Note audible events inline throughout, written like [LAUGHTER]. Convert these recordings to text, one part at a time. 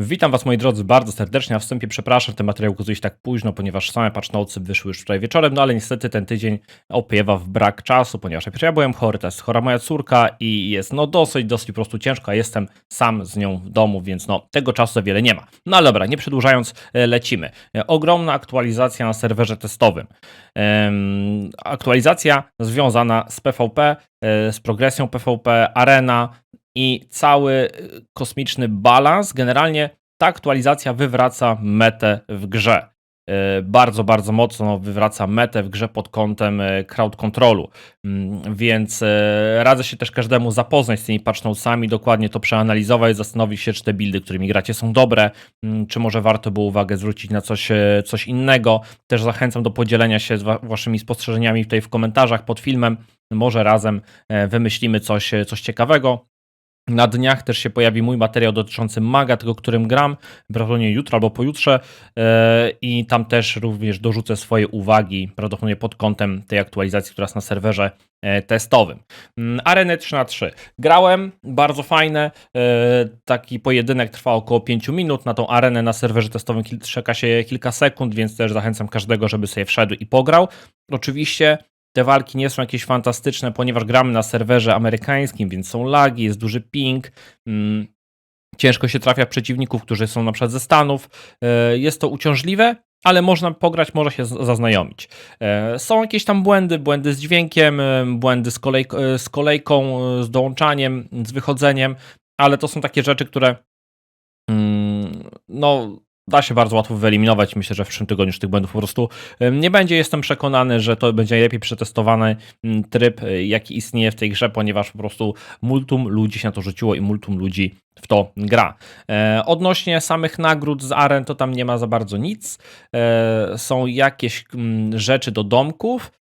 Witam Was moi drodzy bardzo serdecznie, a wstępie przepraszam, ten materiał ukazuje się tak późno, ponieważ same patch nocy wyszły już wczoraj wieczorem, no ale niestety ten tydzień opiewa w brak czasu, ponieważ najpierw ja byłem chory, teraz chora moja córka i jest no dosyć, dosyć po prostu ciężko, a jestem sam z nią w domu, więc no tego czasu za wiele nie ma. No ale dobra, nie przedłużając, e, lecimy. E, Ogromna aktualizacja na serwerze testowym. Aktualizacja związana z PvP, e, z progresją PvP, arena, i cały y, kosmiczny balans. Generalnie ta aktualizacja wywraca metę w grze. Y, Bardzo, bardzo mocno wywraca metę w grze pod kątem y, crowd controlu. Mm, Więc radzę się też każdemu zapoznać z tymi patch notesami, dokładnie to przeanalizować, zastanowić się, czy te buildy, którymi gracie są dobre, mm, czy może warto było uwagę zwrócić na coś, coś innego. Też zachęcam do podzielenia się waszymi spostrzeżeniami tutaj w komentarzach pod filmem. Może razem e, wymyślimy coś, e, coś ciekawego. Na dniach też się pojawi mój materiał dotyczący maga, tego, którym gram, prawdopodobnie jutro albo pojutrze. E, i tam też również dorzucę swoje uwagi, prawdopodobnie pod kątem tej aktualizacji, która jest na serwerze e, testowym. Mm, Areny 3 na 3 Grałem, bardzo fajne, e, taki pojedynek trwa około 5 minut, na tą arenę na serwerze testowym czeka się kilka sekund, więc też zachęcam każdego, żeby sobie wszedł i pograł. Oczywiście te walki nie są jakieś fantastyczne, ponieważ gramy na serwerze amerykańskim, więc są lagi, jest duży ping. mm, Ciężko się trafia przeciwników, którzy są na przykład ze Stanów. E, Jest to uciążliwe, ale można pograć, może się zaznajomić. E, Są jakieś tam błędy, błędy z dźwiękiem, e, błędy z, kolej, z kolejką, z dołączaniem, z wychodzeniem, ale to są takie rzeczy, które mm, no, da się bardzo łatwo wyeliminować. Myślę, że w przyszłym tygodniu już tych błędów po prostu nie będzie. Jestem przekonany, że to będzie najlepiej przetestowany tryb, y, jaki istnieje w tej grze, ponieważ po prostu multum ludzi się na to rzuciło i multum ludzi w to gra. E, odnośnie samych nagród z aren, to tam nie ma za bardzo nic. E, są jakieś rzeczy do domków.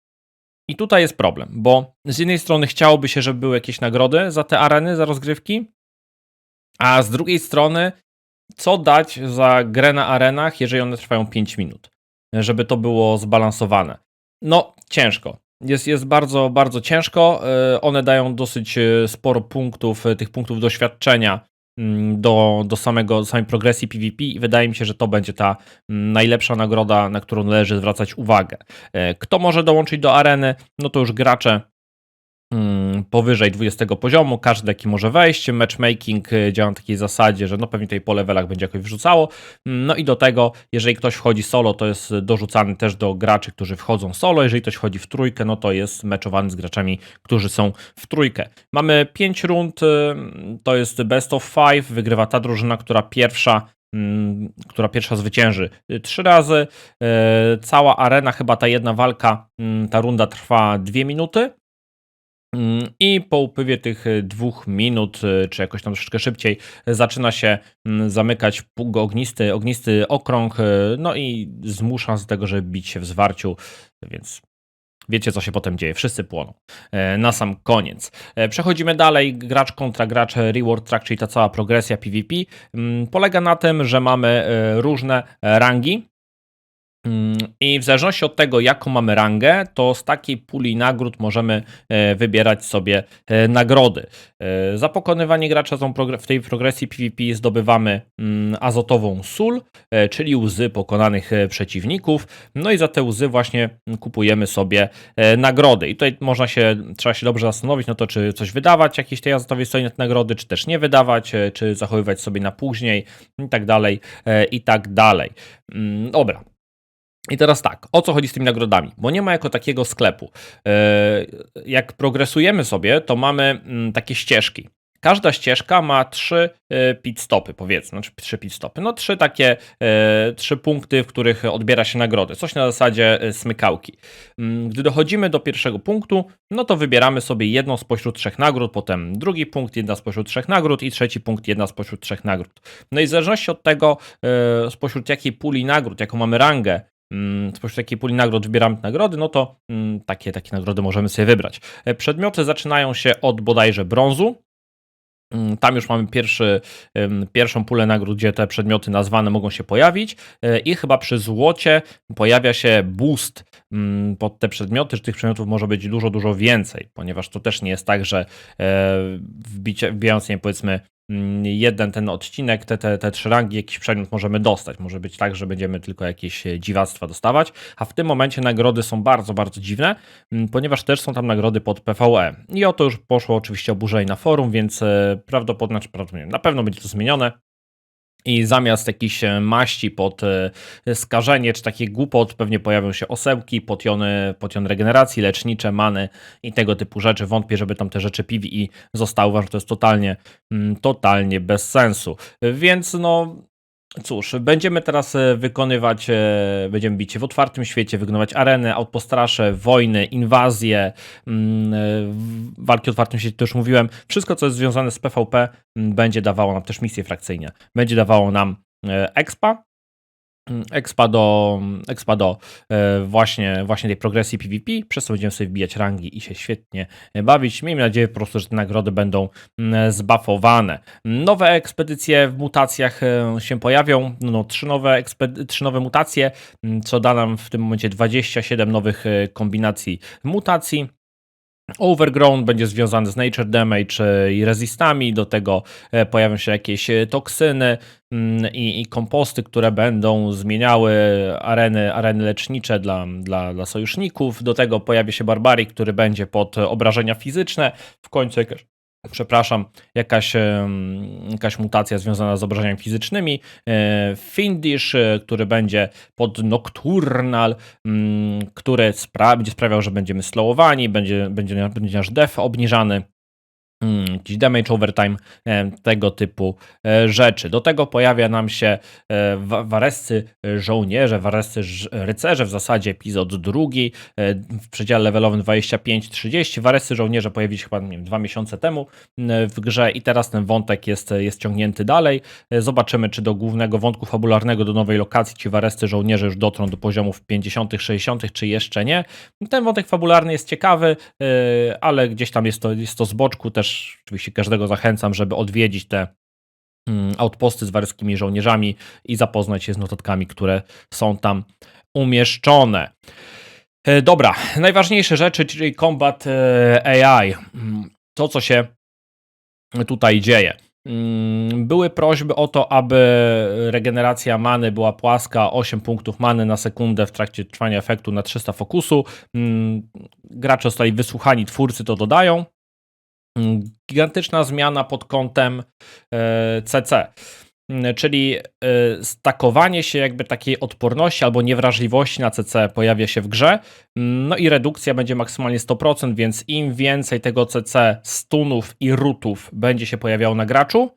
I tutaj jest problem, bo z jednej strony chciałoby się, żeby były jakieś nagrody za te areny, za rozgrywki, a z drugiej strony, co dać za grę na arenach, jeżeli one trwają 5 minut? Żeby to było zbalansowane. No, ciężko. Jest, jest bardzo, bardzo ciężko. E, One dają dosyć e, sporo punktów, e, tych punktów doświadczenia mm, do, do, samego, do samej progresji PvP i wydaje mi się, że to będzie ta mm, najlepsza nagroda, na którą należy zwracać uwagę. Kto może dołączyć do areny? No to już gracze powyżej 20 poziomu, każdy jaki może wejść. Matchmaking y, działa na takiej zasadzie, że no pewnie tutaj po levelach będzie jakoś wrzucało. Mm, No i do tego, jeżeli ktoś wchodzi solo, to jest dorzucany też do graczy, którzy wchodzą solo. Jeżeli ktoś wchodzi w trójkę, no to jest meczowany z graczami, którzy są w trójkę. Mamy 5 rund, y, to jest best of five, wygrywa ta drużyna, która pierwsza mm, która pierwsza zwycięży y, trzy razy. Cała arena, chyba ta jedna walka, mm, ta runda trwa dwie minuty. I po upływie tych dwóch minut, y, czy jakoś tam troszeczkę szybciej, zaczyna się mm, zamykać ognisty, ognisty okrąg, y, no i zmusza z tego, żeby bić się w zwarciu, więc wiecie, co się potem dzieje. Wszyscy płoną. E, Na sam koniec. E, Przechodzimy dalej. Gracz kontra gracz, e, reward track, czyli ta cała progresja PvP, mm, polega na tym, że mamy e, różne e, rangi. I w zależności od tego, jaką mamy rangę, to z takiej puli nagród możemy e, wybierać sobie e, nagrody. E, Za pokonywanie gracza w tej progresji PvP zdobywamy mm, azotową sól, czyli łzy pokonanych przeciwników. No i za te łzy właśnie kupujemy sobie nagrody. I tutaj można się, trzeba się dobrze zastanowić, no to czy coś wydawać jakiejś tej azotowej soli na te nagrody, czy też nie wydawać, czy zachowywać sobie na później i tak dalej, i tak dalej. Mm, Dobra. I teraz tak, o co chodzi z tymi nagrodami? Bo nie ma jako takiego sklepu. E, Jak progresujemy sobie, to mamy mm, takie ścieżki. Każda ścieżka ma trzy e, pit stopy, powiedzmy, znaczy trzy pit stopy. No trzy takie, e, trzy punkty, w których odbiera się nagrody. Coś na zasadzie smykałki. Mm, Gdy dochodzimy do pierwszego punktu, no to wybieramy sobie jedną spośród trzech nagród, potem drugi punkt, jedna spośród trzech nagród i trzeci punkt, jedna spośród trzech nagród. No i w zależności od tego, spośród jakiej puli nagród, jaką mamy rangę, spośród takiej puli nagród wybieramy nagrody, no to mm, takie, takie nagrody możemy sobie wybrać. E, Przedmioty zaczynają się od bodajże brązu. Mm, Tam już mamy pierwszy, pierwszą pulę nagród, gdzie te przedmioty nazwane mogą się pojawić e, i chyba przy złocie pojawia się boost mm, pod te przedmioty, że tych przedmiotów może być dużo, dużo więcej, ponieważ to też nie jest tak, że e, wbijając, nie powiedzmy jeden ten odcinek, te, te, te trzy rangi, jakiś przedmiot możemy dostać. Może być tak, że będziemy tylko jakieś e, dziwactwa dostawać, a w tym momencie nagrody są bardzo, bardzo dziwne, ponieważ też są tam nagrody pod PvE. I o to już poszło oczywiście oburzenie na forum, więc e, prawdopodobnie, znaczy prawdopodobnie na pewno będzie to zmienione i zamiast jakichś e, maści pod e, skażenie czy takie głupot pewnie pojawią się osełki, potiony, potion regeneracji, lecznicze, many i tego typu rzeczy. Wątpię, żeby tam te rzeczy PvE zostały, uważam, że to jest totalnie, mm, totalnie bez sensu. Więc no, Cóż, będziemy teraz e, wykonywać, będziemy bić w otwartym świecie, wykonywać areny, outpostrasze, wojny, inwazje, mm, walki w otwartym świecie, to już mówiłem. Wszystko, co jest związane z PvP, będzie dawało nam też misje frakcyjne. Będzie dawało nam e, expa, mm, expa do, expa do e, właśnie, właśnie tej progresji PvP, przez co będziemy sobie wbijać rangi i się świetnie bawić. Miejmy nadzieję po prostu, że te nagrody będą mm, zbuffowane. Nowe ekspedycje w mutacjach e, się pojawią, no, trzy, nowe trzy nowe mutacje, mm, co da nam w tym momencie 27 nowych kombinacji mutacji. Overgrown będzie związany z Nature Damage i rezistami, do tego e, pojawią się jakieś e, toksyny mm, i, i komposty, które będą zmieniały areny, areny lecznicze dla, dla, dla sojuszników. Do tego pojawi się Barbari, który będzie pod obrażenia fizyczne. W końcu jakaś przepraszam, jakaś, jakaś mutacja związana z obrażeniami fizycznymi. E, Findish, e, który będzie pod Nocturnal, mm, który spra będzie sprawiał, że będziemy slowowani, będzie, będzie, będzie nasz def obniżany. Hmm, jakiś damage overtime, e, tego typu e, rzeczy. Do tego pojawia nam się e, warescy żołnierze, warescy rycerze, w zasadzie epizod drugi, w przedziale levelowym 25-30. Warescy żołnierze pojawili się chyba nie wiem, dwa miesiące temu w grze i teraz ten wątek jest, jest ciągnięty dalej. Zobaczymy, czy do głównego wątku fabularnego, do nowej lokacji ci warescy żołnierze już dotrą do poziomów 50 60 czy jeszcze nie. Ten wątek fabularny jest ciekawy, ale gdzieś tam jest to, jest to z boczku też też oczywiście każdego zachęcam, żeby odwiedzić te mm, outposty z waryskimi żołnierzami i zapoznać się z notatkami, które są tam umieszczone. E, dobra, najważniejsze rzeczy, czyli combat e, AI. Mm, to, co się tutaj dzieje. Mm, były prośby o to, aby regeneracja many była płaska, 8 punktów many na sekundę w trakcie trwania efektu na 300 fokusu. Gracze zostali wysłuchani, twórcy to dodają. Mm, gigantyczna zmiana pod kątem CC. E, mm, czyli e, stakowanie się jakby takiej odporności albo niewrażliwości na CC pojawia się w grze. No i redukcja będzie maksymalnie 100%, więc im więcej tego CC stunów i rootów będzie się pojawiało na graczu,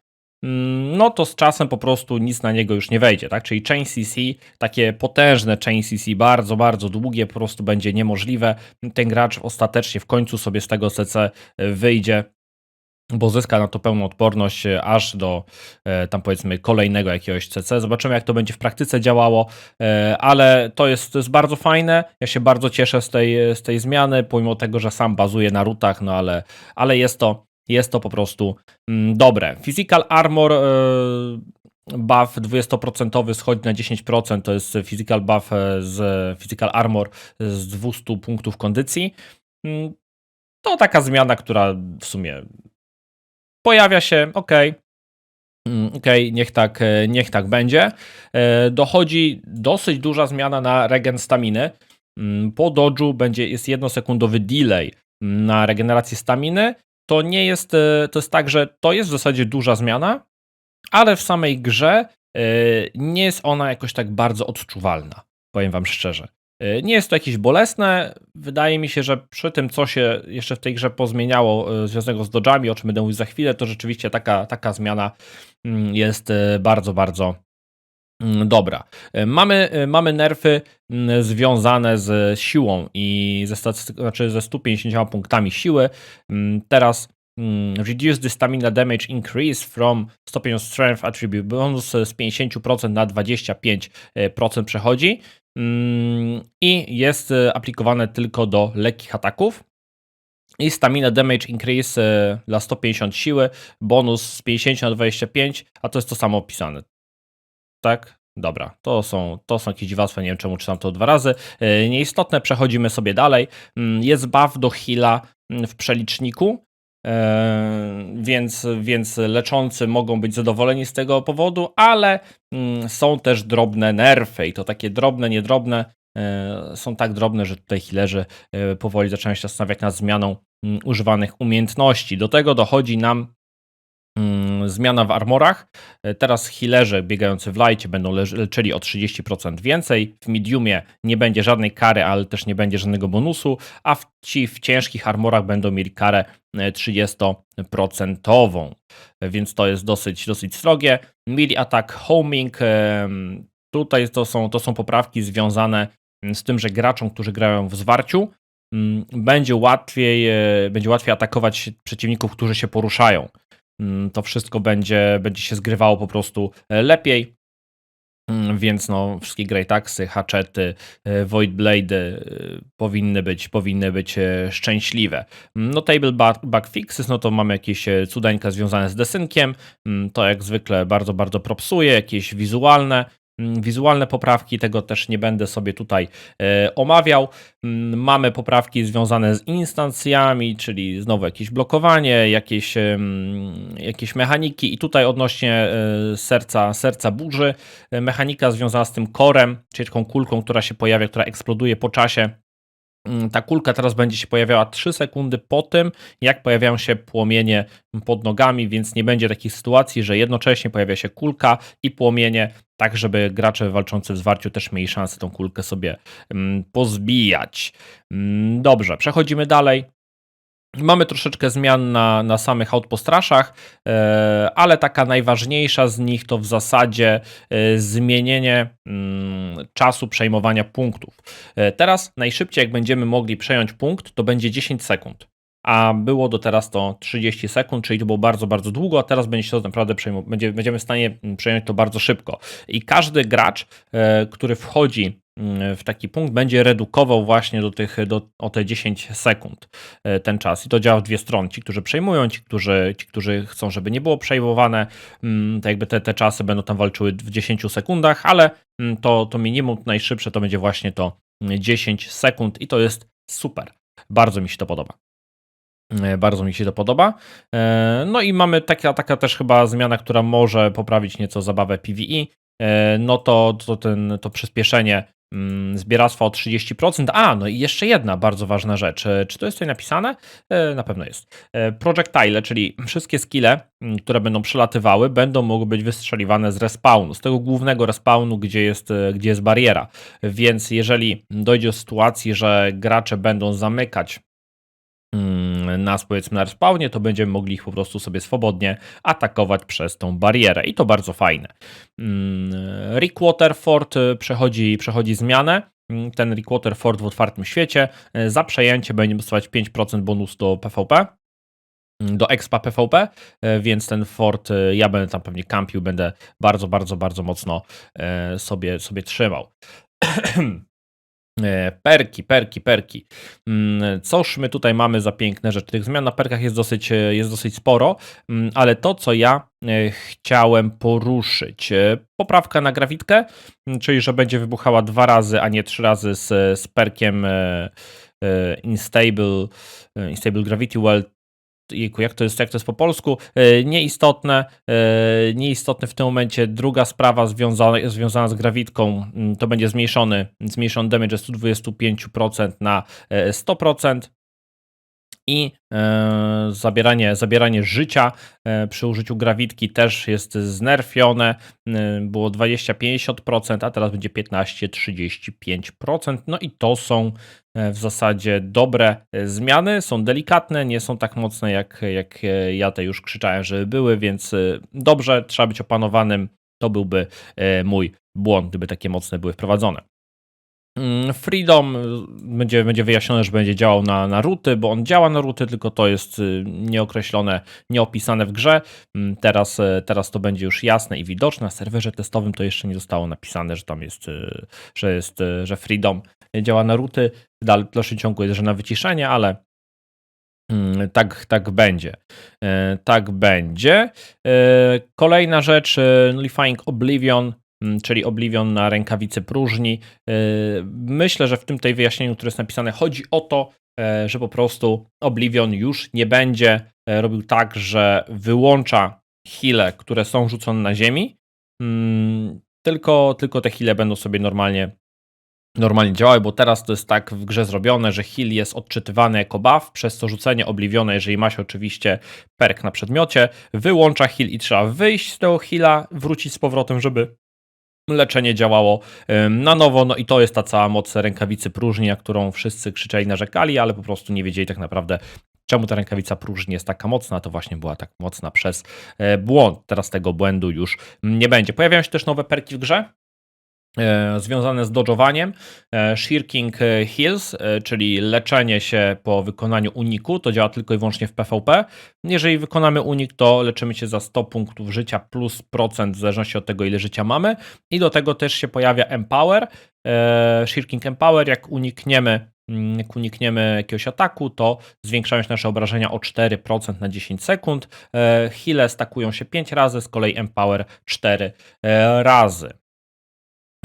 no to z czasem po prostu nic na niego już nie wejdzie, tak? Czyli chain CC, takie potężne chain CC, bardzo, bardzo długie, po prostu będzie niemożliwe. Ten gracz ostatecznie w końcu sobie z tego CC wyjdzie bo zyska na to pełną odporność e, aż do e, tam powiedzmy kolejnego jakiegoś CC. Zobaczymy jak to będzie w praktyce działało, e, ale to jest, to jest bardzo fajne. Ja się bardzo cieszę z tej, z tej zmiany, pomimo tego, że sam bazuję na rutach, no ale, ale jest to jest to po prostu mm, dobre. Physical Armor buff 20% schodzi na 10%, to jest physical buff z physical armor z 200 punktów kondycji. Mm, to taka zmiana, która w sumie pojawia się, ok, mm, ok, niech tak, e, niech tak będzie. E, dochodzi dosyć duża zmiana na regen staminy. Po dodżu będzie, jest jednosekundowy delay na regenerację staminy. To nie jest, e, to jest tak, że to jest w zasadzie duża zmiana, ale w samej grze nie jest ona jakoś tak bardzo odczuwalna, powiem wam szczerze. E, nie jest to jakieś bolesne. Wydaje mi się, że przy tym, co się jeszcze w tej grze pozmieniało e, związanego z dodżami, o czym będę mówił za chwilę, to rzeczywiście taka, taka zmiana mm, jest e, bardzo, bardzo dobra. Mamy, mamy nerfy mm, związane z siłą i ze, znaczy ze 150 punktami siły. Teraz Reduce the stamina damage increase from stopień strength attribute bonus z 50% na 25% przechodzi. Mm, i jest e, aplikowane tylko do lekkich ataków. I stamina damage increase e, dla 150 siły, bonus z 50 na 25, a to jest to samo opisane. Tak? Dobra, to są, to są jakieś dziwactwa, nie wiem czemu czytam to dwa razy. E, nieistotne, przechodzimy sobie dalej. Mm, jest buff do heala mm, w przeliczniku. e, więc, więc leczący mogą być zadowoleni z tego powodu, ale mm, są też drobne nerfy i to takie drobne, niedrobne e, są tak drobne, że tutaj healerzy powoli zaczynają się zastanawiać nad zmianą używanych umiejętności. Do tego dochodzi nam zmiana w armorach. E, teraz healerzy biegający w lightie będą leczyli o 30% więcej. W mediumie nie będzie żadnej kary, ale też nie będzie żadnego bonusu, a w, ci w ciężkich armorach będą mieli karę 30%. E, więc to jest dosyć, dosyć strogie. Melee attack homing. Tutaj to są, to są poprawki związane z tym, że graczom, którzy grają w zwarciu, będzie łatwiej, e, będzie łatwiej atakować przeciwników, którzy się poruszają. Mm, to wszystko będzie, będzie się zgrywało po prostu e, lepiej. Mm, więc no, wszystkie Greataxy, Hatchety, e, Void Blade e, powinny być, powinny być szczęśliwe. Mm, no Table Bug Fixes, no to mamy jakieś cudeńka związane z desynkiem, to jak zwykle bardzo, bardzo propsuje, jakieś wizualne, wizualne poprawki, tego też nie będę sobie tutaj e, omawiał. Mm, mamy poprawki związane z instancjami, czyli znowu jakieś blokowanie, jakieś, jakieś mechaniki i tutaj odnośnie e, serca, serca burzy, e, mechanika związana z tym korem, czyli taką kulką, która się pojawia, która eksploduje po czasie. Mm, ta kulka teraz będzie się pojawiała 3 sekundy po tym, jak pojawiają się płomienie pod nogami, więc nie będzie takich sytuacji, że jednocześnie pojawia się kulka i płomienie, tak żeby gracze walczący w zwarciu też mieli szansę tą kulkę sobie mm, pozbijać. Mm, dobrze, przechodzimy dalej. Mamy troszeczkę zmian na, na samych outpostraszach, e, ale taka najważniejsza z nich to w zasadzie e, zmienienie mm, czasu przejmowania punktów. E, teraz najszybciej jak będziemy mogli przejąć punkt, to będzie 10 sekund a było do teraz to 30 sekund, czyli to było bardzo, bardzo długo, a teraz będzie to naprawdę będzie, będziemy w stanie przejąć to bardzo szybko. I każdy gracz, który wchodzi Mm, w taki punkt będzie redukował właśnie do tych, do, o te 10 sekund e, ten czas. I to działa w dwie strony. Ci, którzy przejmują, ci, którzy, ci, którzy chcą, żeby nie było przejmowane, mm, to jakby te, te czasy będą tam walczyły w 10 sekundach, ale mm, to, to minimum najszybsze to będzie właśnie to 10 sekund i to jest super. Bardzo mi się to podoba. E, bardzo mi się to podoba. E, no i mamy taka, taka też chyba zmiana, która może poprawić nieco zabawę PvE. No to, to, ten, to przyspieszenie Mm, zbieractwa o 30%. A, no i jeszcze jedna bardzo ważna rzecz. E, czy to jest tutaj napisane? E, na pewno jest. E, projectile, czyli wszystkie skille, mm, które będą przelatywały, będą mogły być wystrzeliwane z respawnu, z tego głównego respawnu, gdzie jest, gdzie jest bariera. Więc jeżeli dojdzie do sytuacji, że gracze będą zamykać nas powiedzmy na respawnie, to będziemy mogli ich po prostu sobie swobodnie atakować przez tą barierę i to bardzo fajne. Mm, Rick Waterford y, przechodzi, przechodzi zmianę. Mm, ten Rick Waterford w otwartym świecie y, za przejęcie będzie dostawać 5% bonus do PvP do expa PvP, y, więc ten fort ja będę tam pewnie kampił, będę bardzo, bardzo, bardzo mocno sobie, sobie trzymał. [CLEARS THROAT] E, perki, perki, perki. Mm, Coż my tutaj mamy za piękne rzeczy? Tych zmian na perkach jest dosyć, e, jest dosyć sporo, mm, ale to, co ja e, chciałem poruszyć. Poprawka na grawitkę, mm, czyli że będzie wybuchała dwa razy, a nie trzy razy z, z perkiem Instable, Instable Gravity Well Jejku, jak to jest, jak to jest po polsku, e, nieistotne, e, nieistotne w tym momencie. Druga sprawa związana, związana z grawitką, mm, to będzie zmniejszony, zmniejszony damage z 125% na 100% e, i zabieranie, zabieranie życia przy użyciu grawitki też jest znerfione. Było 20-50%, a teraz będzie 15-35%. No i to są w zasadzie dobre zmiany, są delikatne, nie są tak mocne jak, jak ja te już krzyczałem, żeby były, więc dobrze, trzeba być opanowanym. To byłby mój błąd, gdyby takie mocne były wprowadzone. Mm, Freedom będzie, będzie wyjaśnione, że będzie działał na, na ruty, bo on działa na ruty, tylko to jest nieokreślone, nieopisane w grze. Mm, teraz, teraz to będzie już jasne i widoczne. Na serwerze testowym to jeszcze nie zostało napisane, że tam jest, że jest, że Freedom działa na ruty. W dalszym ciągu jest, że na wyciszenie, ale mm, tak, tak będzie. Tak będzie. Kolejna rzecz, Nullifying Oblivion Mm, czyli Oblivion na rękawicy próżni. Myślę, że w tym tej wyjaśnieniu, które jest napisane, chodzi o to, e, że po prostu Oblivion już nie będzie e, robił tak, że wyłącza hile, które są rzucone na ziemi, mm, tylko, tylko te hile będą sobie normalnie normalnie działały, bo teraz to jest tak w grze zrobione, że heal jest odczytywany jako buff, przez co rzucenie obliwione, jeżeli ma się oczywiście perk na przedmiocie, wyłącza heal i trzeba wyjść z tego heala, wrócić z powrotem, żeby leczenie działało na nowo, no i to jest ta cała moc rękawicy próżni, na którą wszyscy krzyczeli, narzekali, ale po prostu nie wiedzieli tak naprawdę, czemu ta rękawica próżni jest taka mocna, to właśnie była tak mocna przez e, błąd. Teraz tego błędu już nie będzie. Pojawiają się też nowe perki w grze, związane z dodżowaniem. E, Shirking Hills, e, czyli leczenie się po wykonaniu uniku, to działa tylko i wyłącznie w PvP. Jeżeli wykonamy unik, to leczymy się za 100 punktów życia plus procent, w zależności od tego, ile życia mamy. I do tego też się pojawia Empower, Shirking Empower, jak unikniemy mm, jak unikniemy jakiegoś ataku, to zwiększają się nasze obrażenia o 4% na 10 sekund. Heale stakują się 5 razy, z kolei Empower 4 razy.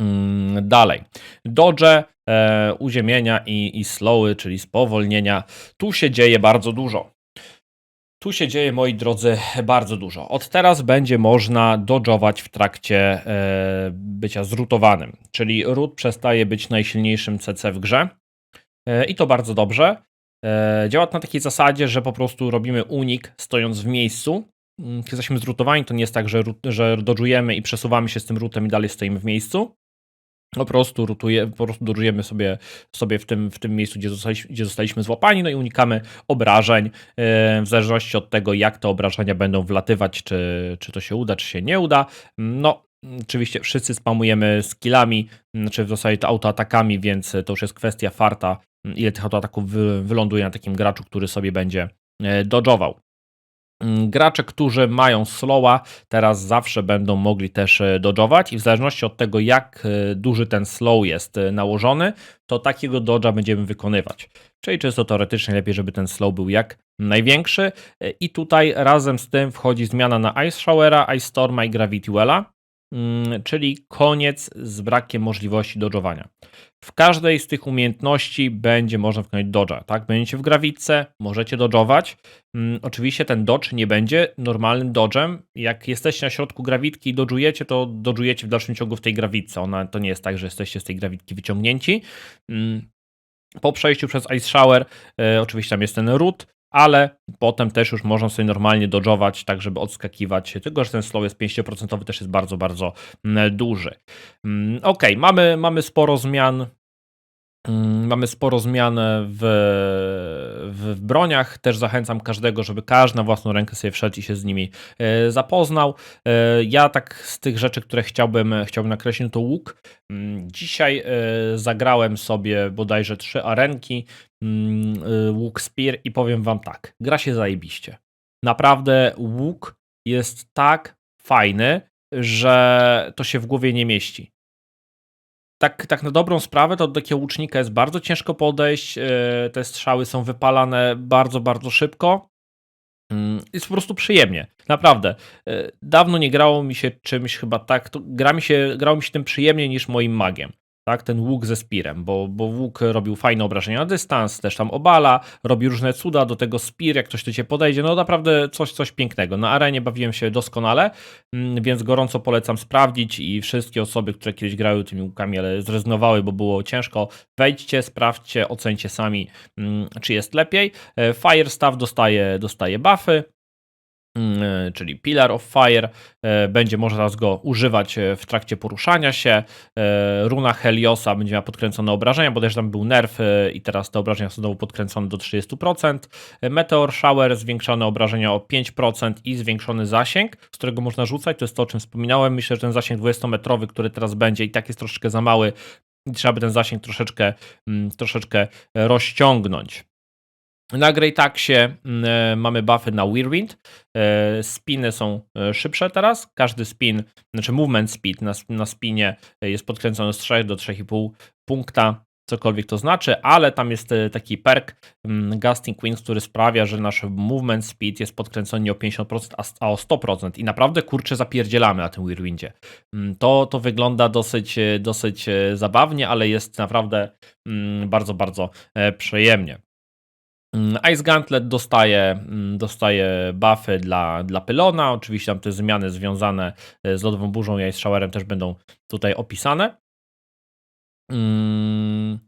Mm, dalej. Dodge, e, uziemienia i, i slowy, czyli spowolnienia. Tu się dzieje bardzo dużo. Tu się dzieje, moi drodzy, bardzo dużo. Od teraz będzie można dodżować w trakcie e, bycia zrutowanym, czyli root przestaje być najsilniejszym CC w grze e, i to bardzo dobrze. E, działa to na takiej zasadzie, że po prostu robimy unik stojąc w miejscu. Mm, kiedy jesteśmy zrutowani, to nie jest tak, że, że dodżujemy i przesuwamy się z tym rootem i dalej stoimy w miejscu po prostu rutuje, po prostu dodżujemy sobie, sobie w, tym, w tym miejscu, gdzie zostaliśmy, gdzie zostaliśmy złapani, no i unikamy obrażeń, e, w zależności od tego, jak te obrażenia będą wlatywać, czy, czy to się uda, czy się nie uda. No, oczywiście wszyscy spamujemy skillami, znaczy w zasadzie to autoatakami, więc to już jest kwestia farta, ile tych autoataków wy, wyląduje na takim graczu, który sobie będzie e, dodżował. Mm, gracze, którzy mają slowa, teraz zawsze będą mogli też e, dodżować i w zależności od tego, jak e, duży ten slow jest e, nałożony, to takiego dodża będziemy wykonywać. Czyli czysto teoretycznie lepiej, żeby ten slow był jak największy. I tutaj razem z tym wchodzi zmiana na Ice Showera, Ice Storma i Gravity Wella. Mm, czyli koniec z brakiem możliwości dodżowania. W każdej z tych umiejętności będzie można wykonać dodge'a, tak? Będziecie w grawice, możecie dodżować. Hmm, oczywiście ten dodge nie będzie normalnym dodżem. Jak jesteście na środku grawitki i dodżujecie, to dodżujecie w dalszym ciągu w tej grawitce. Ona to nie jest tak, że jesteście z tej grawitki wyciągnięci. Hmm, po przejściu przez Ice Shower, e, oczywiście tam jest ten root, ale potem też już można sobie normalnie dodżować, tak żeby odskakiwać, tylko że ten slow jest 50% też jest bardzo, bardzo mm, duży. Mm, ok, mamy, mamy sporo zmian Mm, mamy sporo zmian w, w, broniach. Też zachęcam każdego, żeby każdy na własną rękę sobie wszedł i się z nimi e, zapoznał. E, ja tak z tych rzeczy, które chciałbym, chciałbym nakreślić, to łuk. Dzisiaj e, zagrałem sobie bodajże trzy arenki, łuk Spear i powiem wam tak, gra się zajebiście. Naprawdę łuk jest tak fajny, że to się w głowie nie mieści tak, tak na dobrą sprawę, to do takiego łucznika jest bardzo ciężko podejść. E, te strzały są wypalane bardzo, bardzo szybko. Mm, jest po prostu przyjemnie. Naprawdę. E, dawno nie grało mi się czymś chyba tak. To gra mi się, grało mi się tym przyjemniej niż moim magiem tak, ten łuk ze spirem, bo, bo łuk robił fajne obrażenia na dystans, też tam obala, robi różne cuda, do tego spir, jak ktoś do ciebie podejdzie, no naprawdę coś, coś pięknego. Na arenie bawiłem się doskonale, mm, więc gorąco polecam sprawdzić i wszystkie osoby, które kiedyś grały tymi łukami, ale zrezygnowały, bo było ciężko, wejdźcie, sprawdźcie, ocencie sami, mm, czy jest lepiej. E, Firestaff dostaje, dostaje buffy, czyli Pillar of Fire. E, będzie można go używać e, w trakcie poruszania się. Runa Heliosa będzie miała podkręcone obrażenia, bo też tam był nerf i teraz te obrażenia są znowu podkręcone do 30%. Meteor Shower zwiększone obrażenia o 5% i zwiększony zasięg, z którego można rzucać. To jest to, o czym wspominałem. Myślę, że ten zasięg 20-metrowy, który teraz będzie i tak jest troszeczkę za mały. Trzeba by ten zasięg troszeczkę, mm, troszeczkę rozciągnąć. Na Greytaxie mm, e, mamy buffy na Whirlwind. E, spiny są e, szybsze teraz. Każdy spin, znaczy movement speed na, na spinie jest podkręcony z 3 do 3,5 punkta, cokolwiek to znaczy, ale tam jest taki perk mm, Gusting Wings, który sprawia, że nasz movement speed jest podkręcony nie o 50%, a o 100% i naprawdę kurczę zapierdzielamy na tym Whirlwindzie. Mm, to, to wygląda dosyć, dosyć zabawnie, ale jest naprawdę bardzo, bardzo przyjemnie. Mm, Ice Gauntlet dostaje, mm, dostaje buffy dla, dla pylona. Oczywiście tam te zmiany związane e, z lodową burzą i Ice Showerem też będą tutaj opisane. Mm.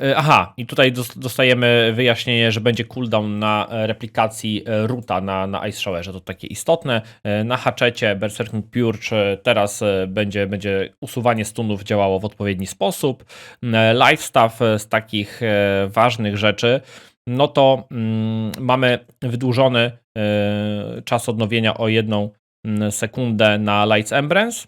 E, aha, i tutaj dostajemy wyjaśnienie, że będzie cooldown na replikacji e, ruta na, na Ice Showerze. To takie istotne. Na haczecie Berserking Purge teraz będzie, będzie usuwanie stunów działało w odpowiedni sposób. Lifestaff z takich ważnych rzeczy no to mm, mamy wydłużony y, czas odnowienia o jedną mm, sekundę na Lights Embrace.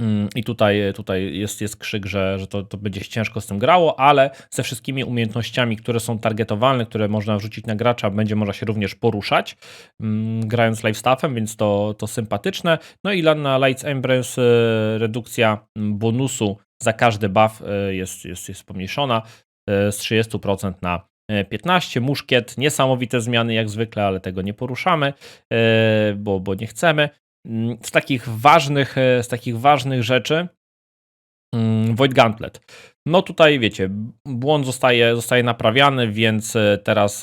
Mm, I tutaj, tutaj jest, jest krzyk, że, że to, to będzie się ciężko z tym grało, ale ze wszystkimi umiejętnościami, które są targetowalne, które można wrzucić na gracza, będzie można się również poruszać, grając live staffem, więc to, to sympatyczne. No i na Lights Embrace y, redukcja bonusu za każdy buff y, jest, jest, jest pomniejszona z 30% na 15. E, Muszkiet, niesamowite zmiany jak zwykle, ale tego nie poruszamy, e, bo, bo nie chcemy. Mm, z takich ważnych, e, z takich ważnych rzeczy mm, Void Gauntlet. No tutaj wiecie, błąd zostaje, zostaje naprawiany, więc teraz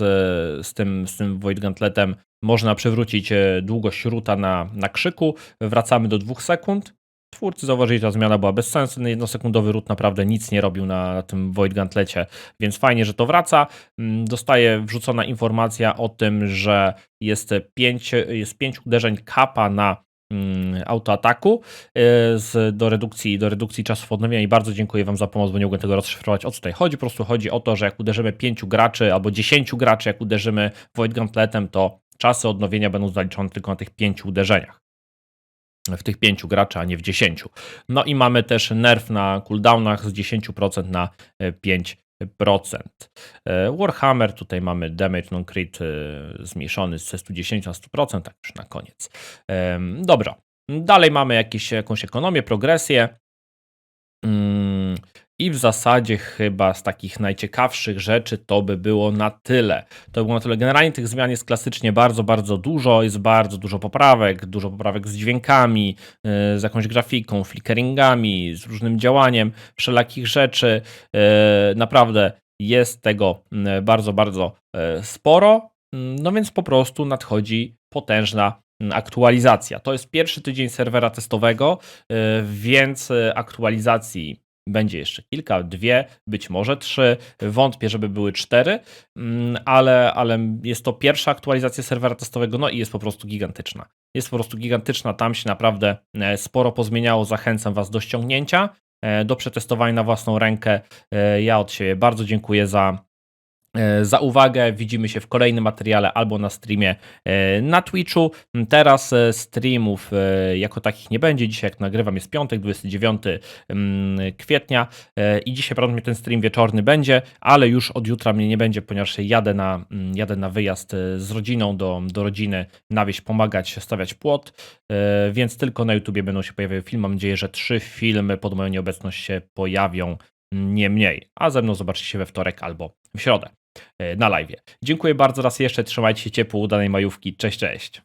z tym, z tym Void Gauntletem można przywrócić długość ruta na, na krzyku. Wracamy do 2 sekund. Twórcy zauważyli, że ta zmiana była bez sensu. No, jednosekundowy ród naprawdę nic nie robił na tym Void Gantlecie, więc fajnie, że to wraca. Mm, dostaje wrzucona informacja o tym, że jest 5 jest pięć uderzeń kapa na mm, autoataku y, z, do, redukcji, do redukcji czasu odnowienia i bardzo dziękuję Wam za pomoc, bo nie mogłem tego rozszyfrować o co tutaj chodzi. Po prostu chodzi o to, że jak uderzymy 5 graczy albo 10 graczy, jak uderzymy Void Gauntletem, to czasy odnowienia będą zaliczone tylko na tych 5 uderzeniach w tych pięciu graczy, a nie w dziesięciu. No i mamy też nerf na cooldownach z 10% na 5%. E, e, Warhammer, tutaj mamy damage non-crit e, zmniejszony z 110 na 100%, tak już na koniec. Dobra, dalej mamy jakieś, jakąś ekonomię, progresję. I w zasadzie chyba z takich najciekawszych rzeczy to by było na tyle. To by było na tyle. Generalnie tych zmian jest klasycznie bardzo, bardzo dużo. Jest bardzo dużo poprawek, dużo poprawek z dźwiękami, yy, z jakąś grafiką, flickeringami, z różnym działaniem, wszelakich rzeczy. Yy, naprawdę jest tego yy, bardzo, bardzo sporo. No więc po prostu nadchodzi potężna aktualizacja. To jest pierwszy tydzień serwera testowego, więc aktualizacji będzie jeszcze kilka, dwie, być może trzy. Wątpię, żeby były cztery, mm, ale, ale jest to pierwsza aktualizacja serwera testowego, no i jest po prostu gigantyczna. Jest po prostu gigantyczna, tam się naprawdę e, sporo pozmieniało. Zachęcam Was do ściągnięcia, e, do przetestowania na własną rękę. E, ja od siebie bardzo dziękuję za za uwagę. Widzimy się w kolejnym materiale albo na streamie e, na Twitchu. Teraz e, streamów jako takich nie będzie. Dzisiaj, jak nagrywam, jest piątek, 29 mm, kwietnia i dzisiaj prawdopodobnie ten stream wieczorny będzie, ale już od jutra mnie nie będzie, ponieważ jadę na, mm, jadę na wyjazd z rodziną do, do rodziny na wieś pomagać stawiać płot, więc tylko na YouTubie będą się pojawiały filmy. Mam nadzieję, że trzy filmy pod moją nieobecność się pojawią, nie mniej. A ze mną zobaczycie się we wtorek albo w środę. E, na live. Dziękuję bardzo raz jeszcze, trzymajcie się ciepło, udanej majówki, cześć, cześć.